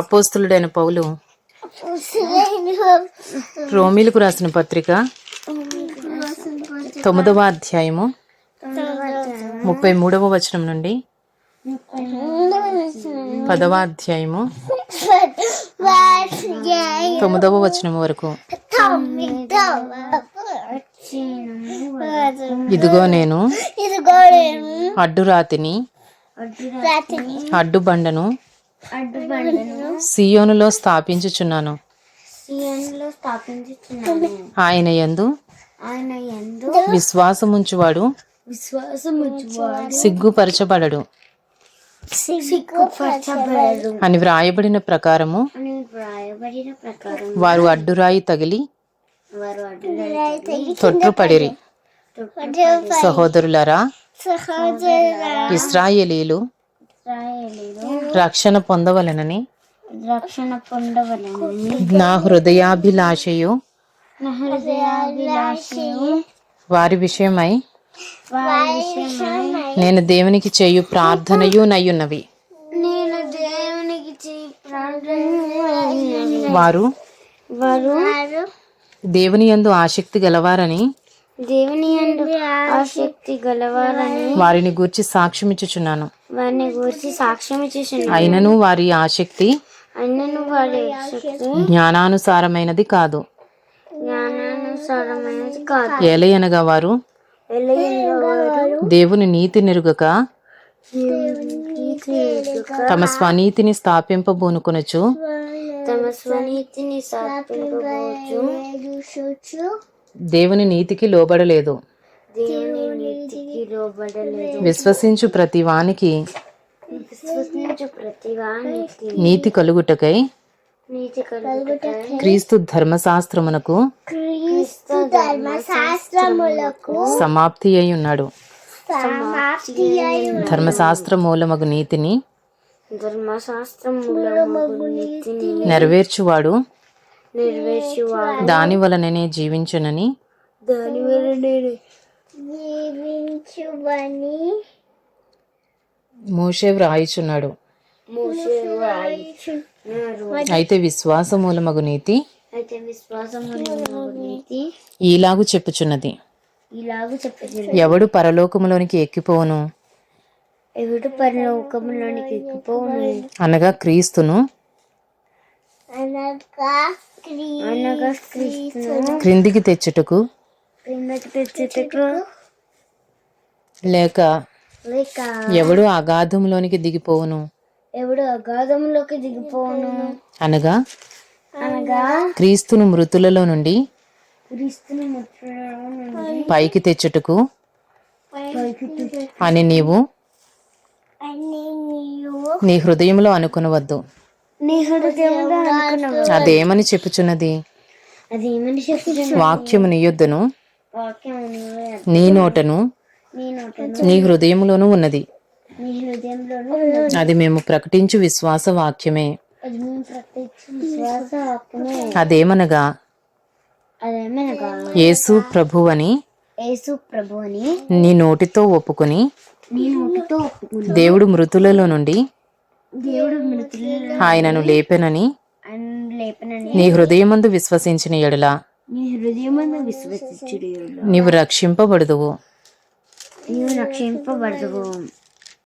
అపోస్తులుడైన పౌలు రోమిలకు రాసిన పత్రిక తొమ్మిదవ అధ్యాయము ముప్పై మూడవ వచనం నుండి పదవ అధ్యాయము తొమ్మిదవ వచనం వరకు. ఇదిగో నేను అడ్డు రాతిని అడ్డు బండను సియోనులో స్థాపించుచున్నాను. ఆయన యందు ఆయన ఎందు విశ్వాసముంచువాడు. విశ్వాసం ఉంచువాడు సిగ్గుపరచబడడు. అని వ్రాయబడిన ప్రకారము వారు అడ్డురాయి తగిలి తొట్టుపడిరి. సహోదరులారా ఇస్రాయేలీలు రక్షణ పొందవలెనని? రక్షణ పొందవలని నా హృదయాభిలాషయు? నా హృదయాభిలాషయు. వారి విషయమై? వారి విషయమై. నేను దేవునికి చేయు ప్రార్థనయు నయ్యున్నవి నేను దేవునికి చేయి ప్రార్థన వారు? వారు? దేవుని యందు ఆసక్తి గలవారని దేవుని ఆసక్తి గలవారని వారిని గూర్చి సాక్ష్యమిచ్చుచున్నాను. వారిని గురించి సాక్ష్యం చేసిన అయినను వారి ఆసక్తి అన్నను వారి ఆసక్తి జ్ఞానానుసారమైనది కాదు. జ్ఞానానుసారమైనది కాదు. ఏలయనగా వారు ఎలయనగా వారు దేవుని నీతి నెరుగక తమ స్వనీతిని స్థాపింపబూనుకొనొచ్చు. తమ స్వనీతిని సాధింపబోచు దేవుని నీతికి లోబడలేదు. విశ్వసించు ప్రతి వానికి నీతి కలుగుటకై క్రీస్తు ధర్మశాస్త్రమునకు సమాప్తి అయి ఉన్నాడు. ధర్మశాస్త్ర మూలమగు నీతిని నెరవేర్చువాడు దాని వలననే జీవించునని దాని వలన జీవించువని మోషే వ్రాయిచున్నాడు. అయితే విశ్వాస మూలమగు నీతి అయితే విశ్వాసములమగు నీతి ఈలాగు చెప్పుచున్నది. ఇలాగ ఎవడు పరలోకములోనికి ఎక్కిపోవును? ఎవడు పరలోకములోనికి ఎక్కిపోను అనగా క్రీస్తును అనగా క్రిందికి తెచ్చుటకు క్రిందకి తెచ్చుటకు లేక లేక ఎవడు అగాధములోనికి దిగిపోవును? ఎవడు అగాధంలోకి దిగిపోను అనగా అనగా క్రీస్తును మృతులలో నుండి క్రీస్తుని ముట్టులో నుండి పైకి తెచ్చుటకు అని నీవు నీ హృదయంలో అనుకునవద్దు. నీ హృదయంలో అనుకున్నావు? అదేమని చెప్పుచున్నది? అదేమని వాక్యము నీ యొద్దను నీ నోటను నీ నోటను. నీ హృదయములోనూ ఉన్నది. నీ హృదయంలోనూ ఉన్నది. అది మేము ప్రకటించు విశ్వాస వాక్యమే. అదేమనగా? అదేమనగా? యేసు ప్రభువని యేసు ప్రభు అని నీ నోటితో ఒప్పుకొని నీ నోటితో ఒప్పుకుని దేవుడు మృతులలో నుండి దేవుడు ఆయనను లేపెనని నీ హృదయమందు విశ్వసించిన ఎడల నీ హృదయమందు విశ్వసించుడు నీవు రక్షింపబడుదువు. నీవు రక్షింపబడదు